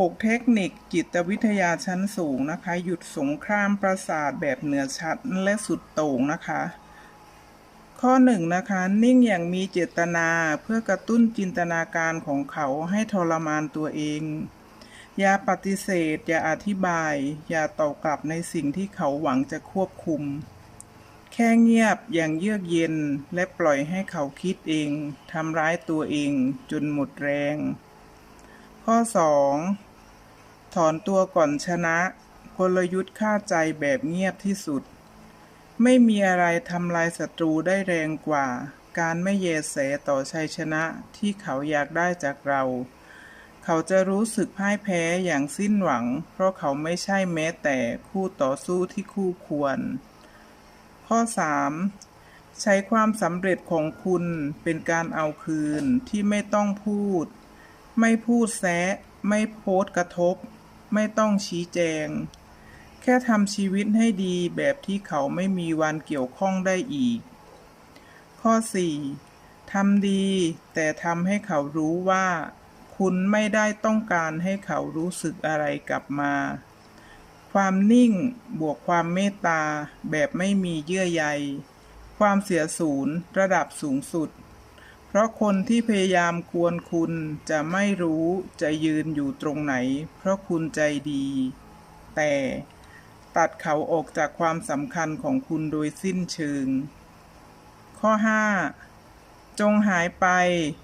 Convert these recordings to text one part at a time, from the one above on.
6 เทคนิคจิตวิทยาชั้นสูงนะคะ หยุดสงครามประสาทแบบเหนือชัดและสุดโต่งนะคะ ข้อหนึ่งนะคะ นิ่งอย่างมีเจตนาเพื่อกระตุ้นจินตนาการของเขาให้ทรมานตัวเอง อย่าปฏิเสธ อย่าอธิบาย อย่าตอบกลับในสิ่งที่เขาหวังจะควบคุม แค่เงียบอย่างเยือกเย็นและปล่อยให้เขาคิดเองทำร้ายตัวเองจนหมดแรงข้อ 2. ถอนตัวก่อนชนะ กลยุทธ์ฆ่าใจแบบเงียบที่สุด ไม่มีอะไรทำลายศัตรูได้แรงกว่า การไม่เยแสต่อชัยชนะที่เขาอยากได้จากเรา เขาจะรู้สึกพ่ายแพ้อย่างสิ้นหวัง เพราะเขาไม่ใช่แม้แต่คู่ต่อสู้ที่คู่ควร ข้อ 3. ใช้ความสำเร็จของคุณเป็นการเอาคืนที่ไม่ต้องพูด ไม่พูดแซะ ไม่โพสกระทบ ไม่ต้องชี้แจง แค่ทำชีวิตให้ดีแบบที่เขาไม่มีวันเกี่ยวข้องได้อีก ข้อ 4. ทำดี แต่ทำให้เขารู้ว่า คุณไม่ได้ต้องการให้เขารู้สึกอะไรกลับมา ความนิ่งบวกความเมตตาแบบไม่มีเยื่อใย ความเสียศูนย์ระดับสูงสุด ราะคนที่พยายามกวนคุณจะไม่รู้จะยืนอยู่ตรงไหน เพราะคุณใจดี แต่ตัดเขาออกจากความสำคัญของคุณโดยสิ้นเชิง ข้อ 5 จงหายไป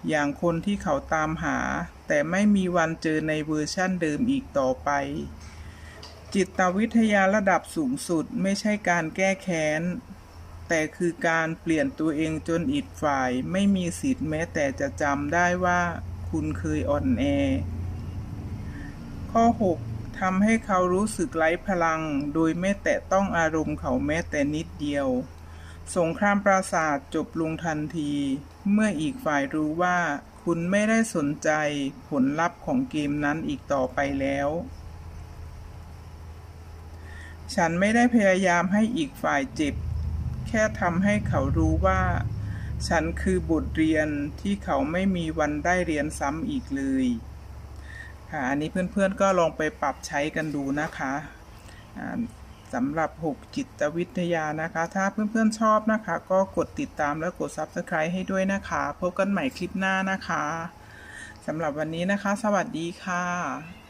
อย่างคนที่เขาตามหา แต่ไม่มีวันเจอในเวอร์ชั่นเดิมอีกต่อไป จิตวิทยาระดับสูงสุดไม่ใช่การแก้แค้น แต่คือการเปลี่ยนตัวเองจนอีกฝ่ายไม่มีสิทธิ์แม้แต่จะจำได้ว่าคุณเคยอ่อนแอ ข้อ 6 ทำให้เขารู้สึกไร้พลัง โดยไม่แตะต้องอารมณ์เขาแม้แต่นิดเดียว สงครามปราสาทจบลงทันที เมื่ออีกฝ่ายรู้ว่า คุณไม่ได้สนใจผลลัพธ์ของเกมนั้นอีกต่อไปแล้วฉันไม่ได้พยายามให้อีกฝ่ายเจ็บ ค่ทำให้เขารู้ว่า ฉันคือบทเรียนที่เขาไม่มีวันได้เรียนซ้ำอีกเลยค่ะอันนี้เพื่อนๆก็ลองไปปรับใช้กันดูนะคะสำหรับ 6 จิตวิทยานะคะ ถ้าเพื่อนๆชอบนะคะ ก็กดติดตามและกด Subscribe ให้ด้วยนะคะ พบกันใหม่คลิปหน้านะคะสำหรับวันนี้นะคะ สวัสดีค่ะ